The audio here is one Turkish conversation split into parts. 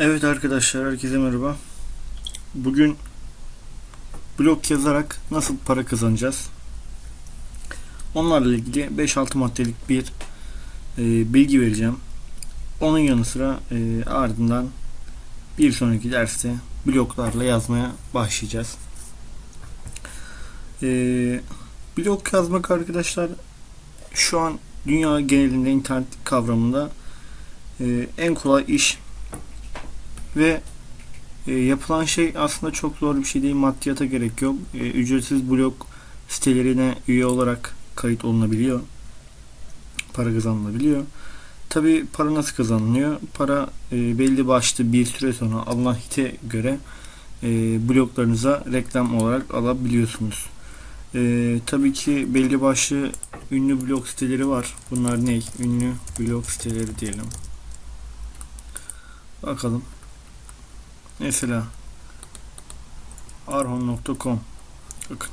Evet arkadaşlar herkese merhaba. Bugün blog yazarak nasıl para kazanacağız? Onlarla ilgili 5-6 maddelik bir e, bilgi vereceğim. Onun yanı sıra e, ardından bir sonraki derste bloglarla yazmaya başlayacağız. E, blog yazmak arkadaşlar şu an dünya genelinde internet kavramında e, en kolay iş ve e, yapılan şey aslında çok zor bir şey değil. Maddiyata gerek yok. E, ücretsiz blog sitelerine üye olarak kayıt olunabiliyor. Para kazanılabiliyor. Tabi para nasıl kazanılıyor? Para e, belli başlı bir süre sonra alınan hite göre e, bloglarınıza reklam olarak alabiliyorsunuz. E, tabii ki belli başlı ünlü blog siteleri var. Bunlar ne? Ünlü blog siteleri diyelim. Bakalım. Mesela arhon.com Bakın.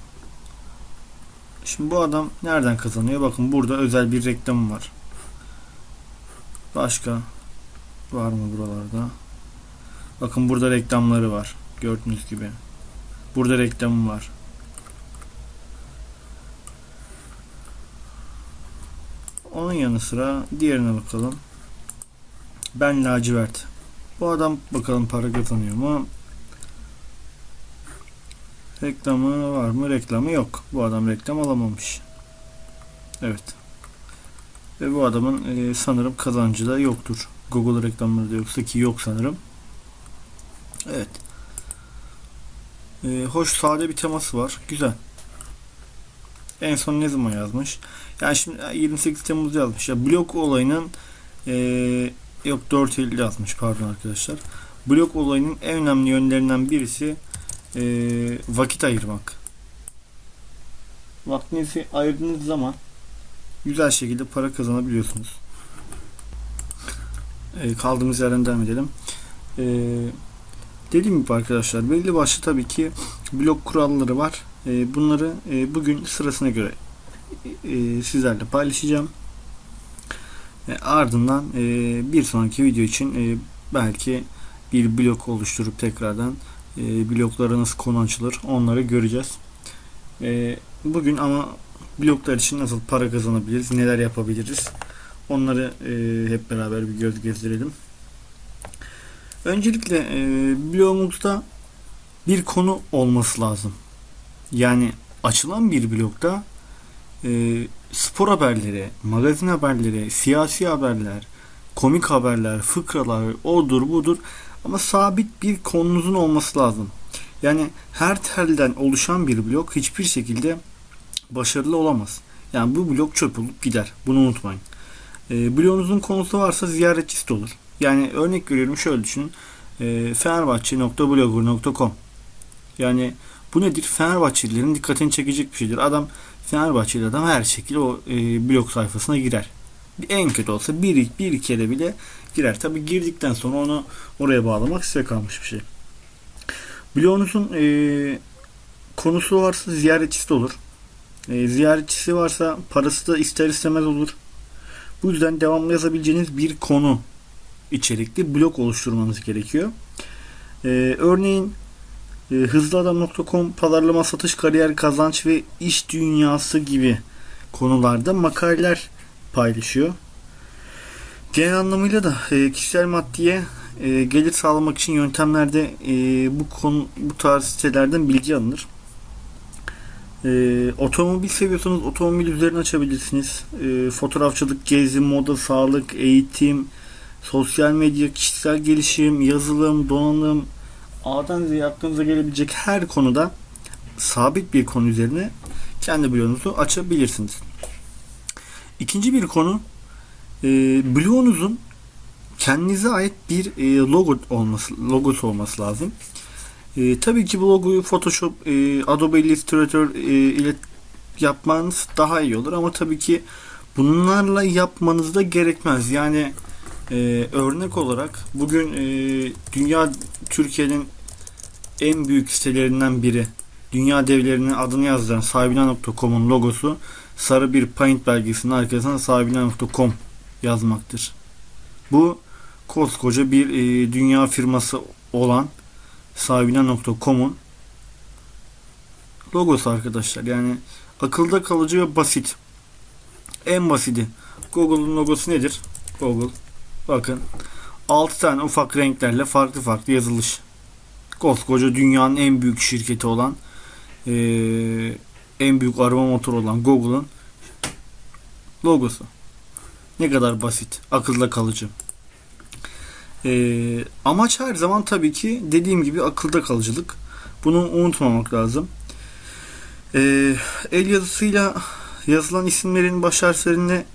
Şimdi bu adam nereden kazanıyor? Bakın burada özel bir reklam var. Başka var mı buralarda? Bakın burada reklamları var. Gördüğünüz gibi. Burada reklamı var. Onun yanı sıra diğerine bakalım. Ben lacivert. Bu adam bakalım para kazanıyor mu? Reklamı var mı? Reklamı yok. Bu adam reklam alamamış. Evet. Ve bu adamın e, sanırım kazancı da yoktur. Google reklamları da yoksa ki yok sanırım. Evet. E, hoş sade bir teması var. Güzel. En son ne zaman yazmış? Yani şimdi 28 Temmuz yazmış. Ya blok olayının e, Yok 4 Eylül yazmış pardon arkadaşlar. Blok olayının en önemli yönlerinden birisi e, vakit ayırmak. Vaktinizi ayırdığınız zaman güzel şekilde para kazanabiliyorsunuz. E, kaldığımız yerden devam edelim. E, dediğim gibi arkadaşlar belli başlı tabii ki blok kuralları var. E, bunları e, bugün sırasına göre e, sizlerle paylaşacağım. E, ardından e, bir sonraki video için e, belki bir blok oluşturup tekrardan e, bloklara nasıl konu açılır onları göreceğiz. E, bugün ama bloklar için nasıl para kazanabiliriz, neler yapabiliriz onları e, hep beraber bir göz gezdirelim. Öncelikle e, blogumuzda bir konu olması lazım. Yani açılan bir blokta e, spor haberleri, magazin haberleri, siyasi haberler, komik haberler, fıkralar, odur budur ama sabit bir konunuzun olması lazım. Yani her telden oluşan bir blok hiçbir şekilde başarılı olamaz. Yani bu blok çöp olup gider. Bunu unutmayın. E, bloğunuzun konusu varsa ziyaretçisi de olur. Yani örnek veriyorum şöyle düşünün. E, fenerbahçe.blogger.com Yani bu nedir? Fenerbahçelilerin dikkatini çekecek bir şeydir. Adam Fenerbahçeli adam her şekilde o e, blog sayfasına girer. En kötü olsa bir, bir kere bile girer. Tabi girdikten sonra onu oraya bağlamak size kalmış bir şey. Blogunuzun e, konusu varsa ziyaretçisi de olur. E, ziyaretçisi varsa parası da ister istemez olur. Bu yüzden devamlı yazabileceğiniz bir konu içerikli blog oluşturmanız gerekiyor. E, örneğin hızlıadam.com pazarlama, satış, kariyer, kazanç ve iş dünyası gibi konularda makaleler paylaşıyor. Genel anlamıyla da e, kişisel maddiye e, gelir sağlamak için yöntemlerde e, bu konu bu tarz sitelerden bilgi alınır. Otomobil seviyorsanız otomobil üzerine açabilirsiniz. Fotoğrafçılık, gezi, moda, sağlık, eğitim, sosyal medya, kişisel gelişim, yazılım, donanım, A'dan Z'ye aklınıza gelebilecek her konuda sabit bir konu üzerine kendi blogunuzu açabilirsiniz. İkinci bir konu e, blogunuzun kendinize ait bir e, logo olması logosu olması lazım. E, tabii ki bu logoyu Photoshop, e, Adobe Illustrator e, ile yapmanız daha iyi olur ama tabii ki bunlarla yapmanız da gerekmez. Yani e, örnek olarak bugün e, dünya Türkiye'nin en büyük sitelerinden biri dünya devlerinin adını yazdıran sahibina.com'un logosu sarı bir paint belgesinin arkasına sahibina.com yazmaktır. Bu koskoca bir e, dünya firması olan sahibine.com'un logosu arkadaşlar. Yani akılda kalıcı ve basit. En basiti. Google'un logosu nedir? Google. Bakın. 6 tane ufak renklerle farklı farklı yazılış. Koskoca dünyanın en büyük şirketi olan eee, en büyük arama motoru olan Google'ın logosu. Ne kadar basit, akılda kalıcı. Eee, amaç her zaman tabii ki dediğim gibi akılda kalıcılık. Bunu unutmamak lazım. Eee, el yazısıyla yazılan isimlerin baş harflerinde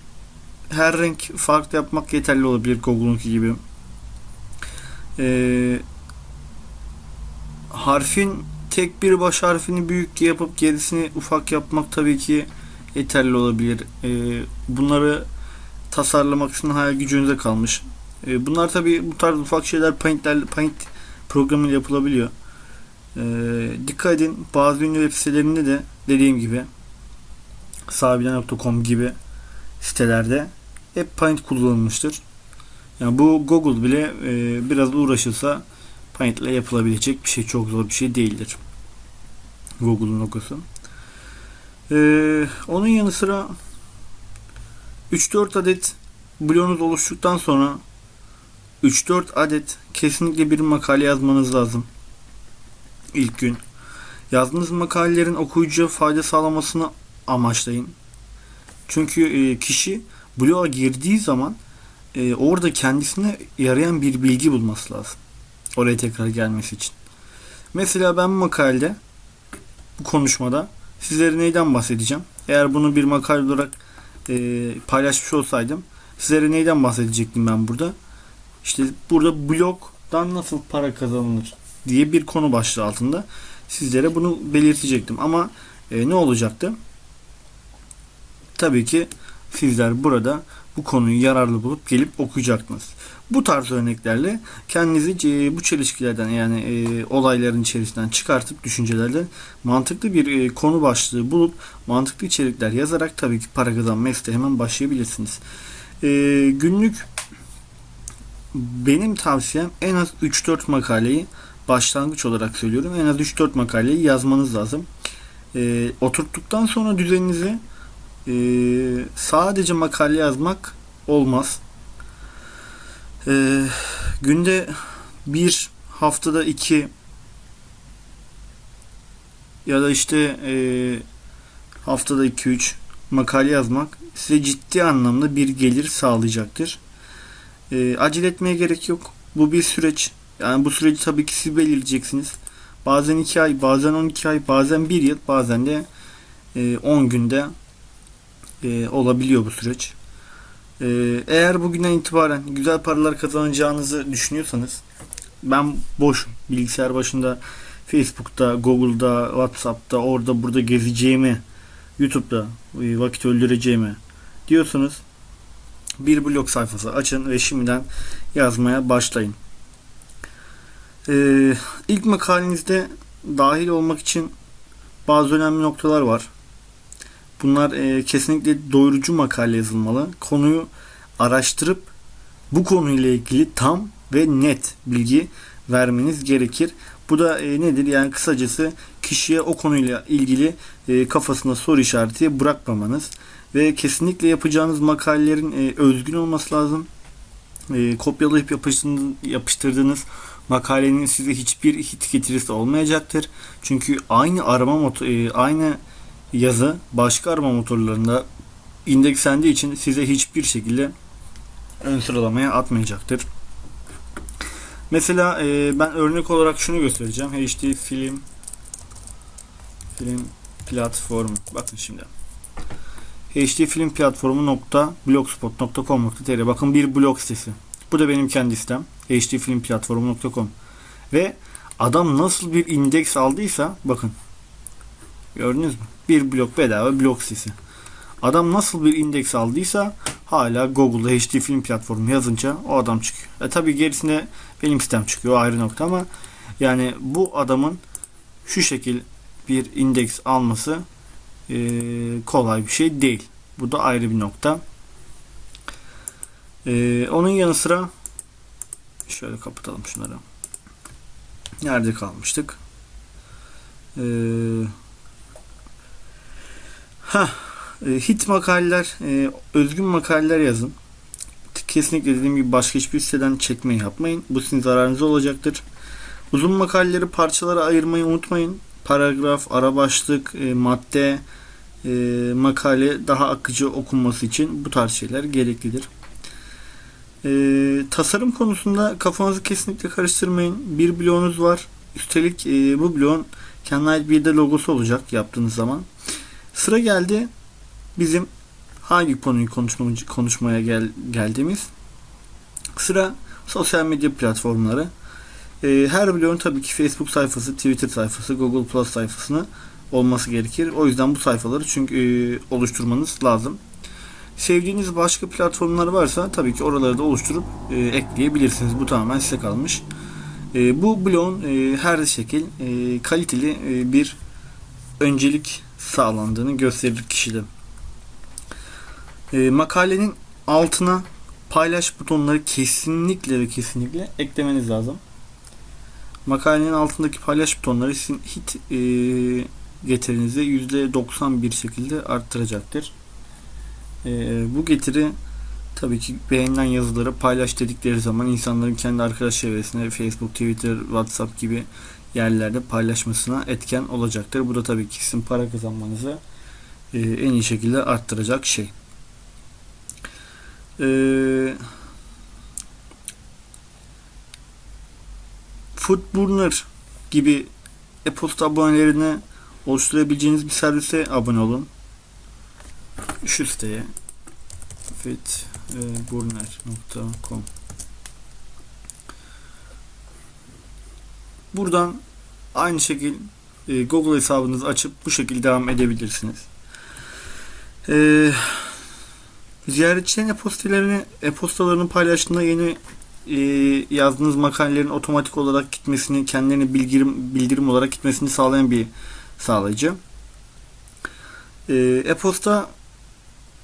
her renk farklı yapmak yeterli olabilir Google'unki gibi. Eee, harfin tek bir baş harfini büyük yapıp gerisini ufak yapmak tabii ki yeterli olabilir. Eee, bunları tasarlamak için hayal gücünüze kalmış. Eee, bunlar tabii bu tarz ufak şeyler Paint'ler, Paint programıyla yapılabiliyor. Eee, dikkat edin bazı ünlü web sitelerinde de dediğim gibi sabine.com gibi sitelerde hep Paint kullanılmıştır. Yani bu Google bile e, biraz uğraşırsa Paint ile yapılabilecek bir şey çok zor bir şey değildir. Google'un logosu. E, onun yanı sıra 3-4 adet bloğunuz oluştuktan sonra 3-4 adet kesinlikle bir makale yazmanız lazım. İlk gün. Yazdığınız makalelerin okuyucuya fayda sağlamasını amaçlayın. Çünkü e, kişi bloğa girdiği zaman e, orada kendisine yarayan bir bilgi bulması lazım. Oraya tekrar gelmesi için. Mesela ben bu makalede bu konuşmada sizlere neyden bahsedeceğim? Eğer bunu bir makale olarak e, paylaşmış olsaydım sizlere neyden bahsedecektim ben burada? İşte burada blogdan nasıl para kazanılır diye bir konu başlığı altında sizlere bunu belirtecektim. Ama e, ne olacaktı? Tabii ki sizler burada bu konuyu yararlı bulup gelip okuyacaksınız. Bu tarz örneklerle kendinizi e, bu çelişkilerden yani e, olayların içerisinden çıkartıp düşüncelerden mantıklı bir e, konu başlığı bulup mantıklı içerikler yazarak tabii ki para kazanma isteği hemen başlayabilirsiniz. Günlük benim tavsiyem en az 3-4 makaleyi başlangıç olarak söylüyorum. En az 3-4 makaleyi yazmanız lazım. Oturttuktan sonra düzeninizi e, sadece makale yazmak olmaz. E, günde bir haftada iki ya da işte e, haftada 2-3 makale yazmak size ciddi anlamda bir gelir sağlayacaktır. E, acele etmeye gerek yok. Bu bir süreç. Yani bu süreci tabii ki siz belirleyeceksiniz. Bazen 2 ay, bazen 12 ay, bazen 1 yıl, bazen de e, 10 günde e, olabiliyor bu süreç. E, eğer bugünden itibaren güzel paralar kazanacağınızı düşünüyorsanız ben boşum. Bilgisayar başında Facebook'ta, Google'da, WhatsApp'ta, orada burada gezeceğimi, YouTube'da e, vakit öldüreceğimi diyorsanız bir blog sayfası açın ve şimdiden yazmaya başlayın. Ee, ilk makalenizde dahil olmak için bazı önemli noktalar var. Bunlar e, kesinlikle doyurucu makale yazılmalı. Konuyu araştırıp bu konuyla ilgili tam ve net bilgi vermeniz gerekir. Bu da e, nedir? Yani kısacası kişiye o konuyla ilgili e, kafasında soru işareti bırakmamanız ve kesinlikle yapacağınız makalelerin e, özgün olması lazım. E, kopyalayıp yapıştırdığınız, makalenin size hiçbir hit getirisi olmayacaktır. Çünkü aynı arama motor, e, aynı yazı başka arama motorlarında indekslendiği için size hiçbir şekilde ön sıralamaya atmayacaktır. Mesela e, ben örnek olarak şunu göstereceğim. HD film film platformu. Bakın şimdi. HD film platformu nokta blogspot.com.tr Bakın bir blog sitesi. Bu da benim kendi sitem. hdfilmplatformu.com Ve adam nasıl bir indeks aldıysa bakın. Gördünüz mü? Bir blog bedava blog sitesi. Adam nasıl bir indeks aldıysa hala Google'da HD film platformu yazınca o adam çıkıyor. E tabi gerisine benim sitem çıkıyor ayrı nokta ama yani bu adamın şu şekil bir indeks alması e, kolay bir şey değil. Bu da ayrı bir nokta. E, onun yanı sıra Şöyle kapatalım şunları. Nerede kalmıştık? Ee, ha hit makaleler, e, özgün makaleler yazın. Kesinlikle dediğim gibi başka hiçbir siteden çekmeyi yapmayın. Bu sizin zararınıza olacaktır. Uzun makaleleri parçalara ayırmayı unutmayın. Paragraf, ara başlık, e, madde, e, makale daha akıcı okunması için bu tarz şeyler gereklidir. E, tasarım konusunda kafanızı kesinlikle karıştırmayın. Bir bloğunuz var. Üstelik e, bu bloğun kendine ait bir de logosu olacak yaptığınız zaman. Sıra geldi bizim hangi konuyu konuşmamız, konuşmaya gel, geldiğimiz. Sıra sosyal medya platformları. E, her bloğun tabii ki Facebook sayfası, Twitter sayfası, Google Plus sayfasını olması gerekir. O yüzden bu sayfaları çünkü e, oluşturmanız lazım. Sevdiğiniz başka platformlar varsa tabii ki oraları da oluşturup e, ekleyebilirsiniz. Bu tamamen size kalmış. E, bu bloğun e, her şekil e, kaliteli e, bir öncelik sağlandığını gösterir kişide. E, makalenin altına paylaş butonları kesinlikle ve kesinlikle eklemeniz lazım. Makalenin altındaki paylaş butonları sizin hit e, getirinizi %90 bir şekilde arttıracaktır. E, bu getiri tabii ki beğenilen yazıları paylaş dedikleri zaman insanların kendi arkadaş çevresinde Facebook, Twitter, WhatsApp gibi yerlerde paylaşmasına etken olacaktır. Bu da tabii ki sizin para kazanmanızı e, en iyi şekilde arttıracak şey. Eee Foodburner gibi e-posta abonelerini oluşturabileceğiniz bir servise abone olun. Şu siteye fitburner.com Buradan aynı şekil e, Google hesabınızı açıp bu şekilde devam edebilirsiniz. E, ziyaretçilerin e-postalarını e-postalarını paylaştığında yeni e, yazdığınız makalelerin otomatik olarak gitmesini, kendilerine bildirim, bildirim olarak gitmesini sağlayan bir sağlayıcı. E, e-posta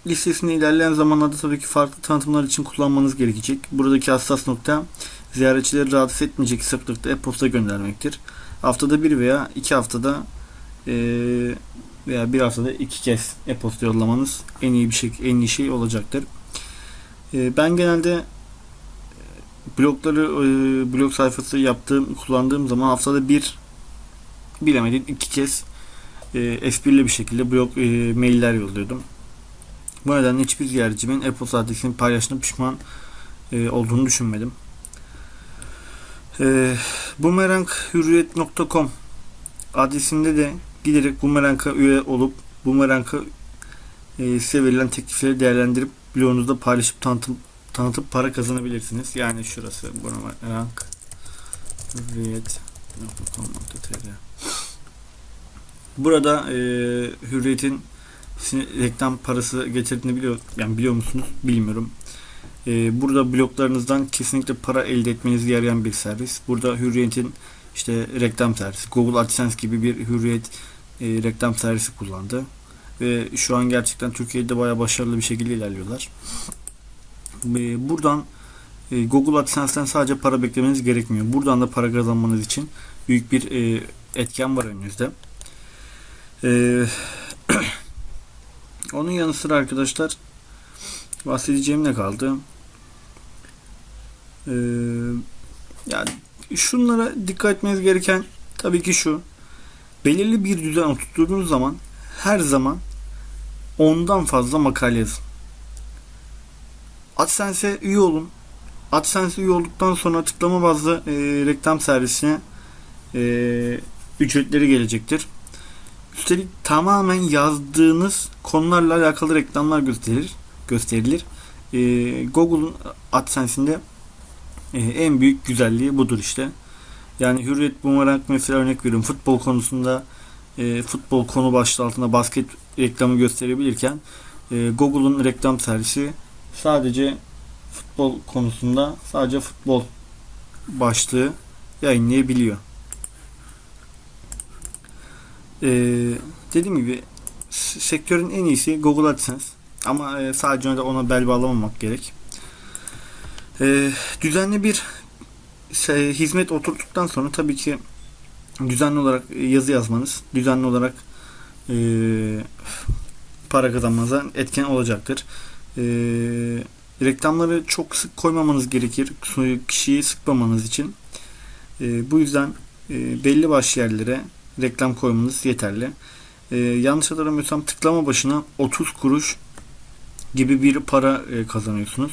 listesini ilerleyen zamanlarda tabii ki farklı tanıtımlar için kullanmanız gerekecek. Buradaki hassas nokta ziyaretçileri rahatsız etmeyecek sıklıkta e-posta göndermektir. Haftada bir veya iki haftada e, veya bir haftada iki kez e-posta yollamanız en iyi bir şey en iyi şey olacaktır. E, ben genelde blogları e, blog sayfası yaptığım kullandığım zaman haftada bir bilemedin iki kez e, esprili bir şekilde blog e, mailler yolluyordum. Bu nedenle hiçbir ziyaretçimin e-posta adresini paylaştığını pişman e, olduğunu düşünmedim. E, boomeranghürriyet.com adresinde de giderek Boomerang'a üye olup Boomerang'a e, size verilen teklifleri değerlendirip blogunuzda paylaşıp tanıtım tanıtıp para kazanabilirsiniz. Yani şurası Boomerang hürriyet.com.tr Burada e, Hürriyet'in reklam parası getirdiğini biliyor, yani biliyor musunuz? Bilmiyorum. E, burada bloklarınızdan kesinlikle para elde etmenizi yarayan bir servis. Burada Hürriyet'in işte reklam servisi, Google AdSense gibi bir Hürriyet e, reklam servisi kullandı. Ve şu an gerçekten Türkiye'de bayağı başarılı bir şekilde ilerliyorlar. E, buradan e, Google AdSense'den sadece para beklemeniz gerekmiyor. Buradan da para kazanmanız için büyük bir e, etken var önünüzde. Eee Onun yanı sıra arkadaşlar bahsedeceğim ne kaldı? Ee, yani şunlara dikkat etmeniz gereken tabii ki şu. Belirli bir düzen oturttuğunuz zaman her zaman ondan fazla makale yazın. AdSense'e üye olun. AdSense'e üye olduktan sonra tıklama bazlı e, reklam servisine e, ücretleri gelecektir. Üstelik tamamen yazdığınız konularla alakalı reklamlar gösterilir. gösterilir. E, Google'un AdSense'inde e, en büyük güzelliği budur işte. Yani Hürriyet Boomerang mesela örnek veriyorum. Futbol konusunda e, futbol konu başlığı altında basket reklamı gösterebilirken e, Google'un reklam servisi sadece futbol konusunda sadece futbol başlığı yayınlayabiliyor. Ee, dediğim gibi sektörün en iyisi Google AdSense. Ama e, sadece ona bel bağlamamak gerek. E, düzenli bir se- hizmet oturduktan sonra tabii ki düzenli olarak yazı yazmanız, düzenli olarak e, para kazanmanıza etken olacaktır. E, reklamları çok sık koymamanız gerekir. Kişiyi sıkmamanız için. E, bu yüzden e, belli başlı yerlere reklam koymanız yeterli. E, yanlış hatırlamıyorsam tıklama başına 30 kuruş gibi bir para e, kazanıyorsunuz.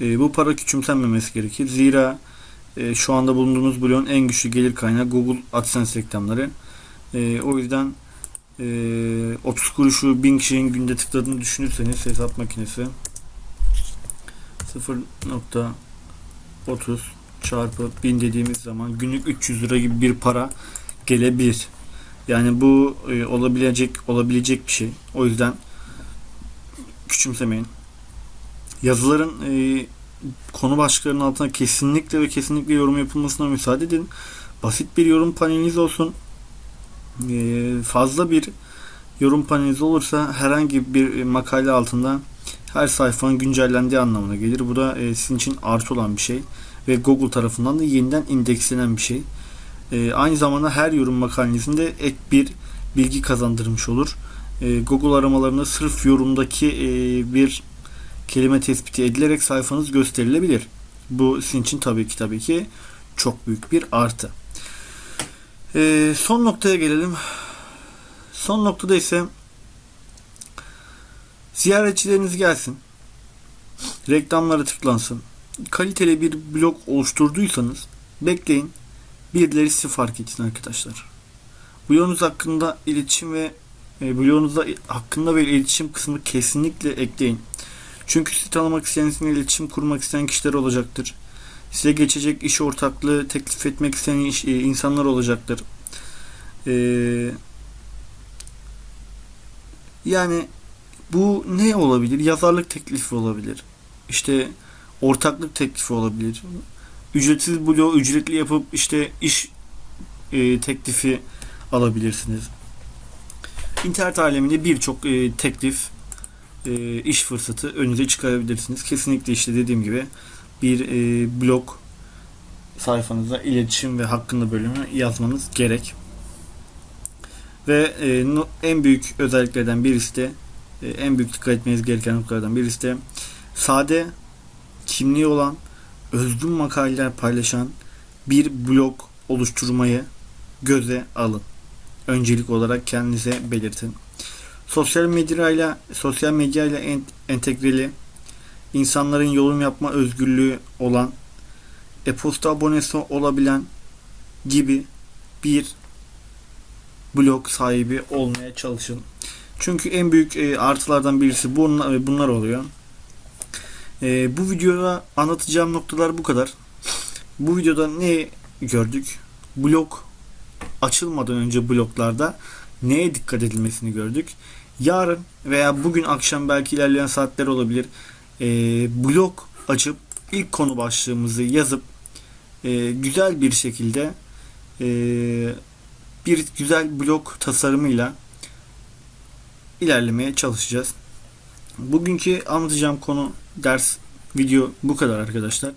E, bu para küçümsenmemesi gerekir. Zira e, şu anda bulunduğunuz bloğun en güçlü gelir kaynağı Google AdSense reklamları. E, o yüzden e, 30 kuruşu 1000 kişinin günde tıkladığını düşünürseniz hesap makinesi 0.30 çarpı 1000 dediğimiz zaman günlük 300 lira gibi bir para gelebilir. Yani bu e, olabilecek olabilecek bir şey. O yüzden küçümsemeyin. Yazıların e, konu başlıklarının altına kesinlikle ve kesinlikle yorum yapılmasına müsaade edin. Basit bir yorum paneliniz olsun. E, fazla bir yorum paneliniz olursa herhangi bir makale altında her sayfanın güncellendiği anlamına gelir. Bu da e, sizin için artı olan bir şey ve Google tarafından da yeniden indekslenen bir şey. E, aynı zamanda her yorum makalenizinde ek bir bilgi kazandırmış olur. E, Google aramalarında sırf yorumdaki e, bir kelime tespiti edilerek sayfanız gösterilebilir. Bu sizin için tabii ki tabii ki çok büyük bir artı. E, son noktaya gelelim. Son noktada ise ziyaretçileriniz gelsin. Reklamlara tıklansın. Kaliteli bir blog oluşturduysanız bekleyin. Birileri sizi fark etsin arkadaşlar. Blogunuz hakkında iletişim ve e, blogunuzda hakkında ve iletişim kısmı kesinlikle ekleyin. Çünkü sizi tanımak isteyen, sizinle iletişim kurmak isteyen kişiler olacaktır. Size geçecek iş ortaklığı teklif etmek isteyen iş, e, insanlar olacaktır. Ee, yani bu ne olabilir? Yazarlık teklifi olabilir. İşte ortaklık teklifi olabilir. Ücretsiz bloğu ücretli yapıp işte iş e, teklifi alabilirsiniz. İnternet aleminde birçok e, teklif, e, iş fırsatı önünüze çıkarabilirsiniz. Kesinlikle işte dediğim gibi bir e, blog sayfanıza iletişim ve hakkında bölümü yazmanız gerek. Ve e, no, en büyük özelliklerden birisi de e, en büyük dikkat etmeniz gereken noktalardan birisi de sade, kimliği olan, özgün makaleler paylaşan bir blog oluşturmayı göze alın. Öncelik olarak kendinize belirtin. Sosyal medyayla sosyal medyayla ent, entegreli insanların yorum yapma özgürlüğü olan e-posta abonesi olabilen gibi bir blog sahibi olmaya çalışın. Çünkü en büyük e, artılardan birisi bunlar, bunlar oluyor. E, bu videoda anlatacağım noktalar bu kadar. Bu videoda ne gördük? Blog açılmadan önce bloklarda neye dikkat edilmesini gördük. Yarın veya bugün akşam belki ilerleyen saatler olabilir. E, blog açıp ilk konu başlığımızı yazıp e, güzel bir şekilde e, bir güzel blog tasarımıyla ilerlemeye çalışacağız. Bugünkü anlatacağım konu ders video bu kadar arkadaşlar.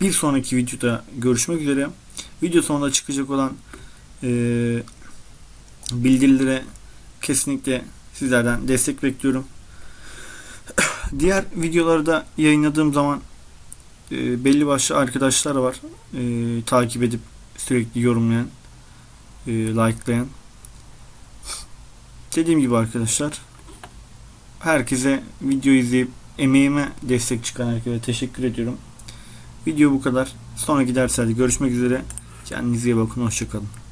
Bir sonraki videoda görüşmek üzere. Video sonunda çıkacak olan e, bildirilere kesinlikle sizlerden destek bekliyorum. Diğer videoları da yayınladığım zaman e, belli başlı arkadaşlar var. E, takip edip sürekli yorumlayan, e, likelayan. Dediğim gibi arkadaşlar herkese video izleyip emeğime destek çıkan herkese teşekkür ediyorum. Video bu kadar. Sonraki derslerde görüşmek üzere. Kendinize iyi bakın. Hoşçakalın.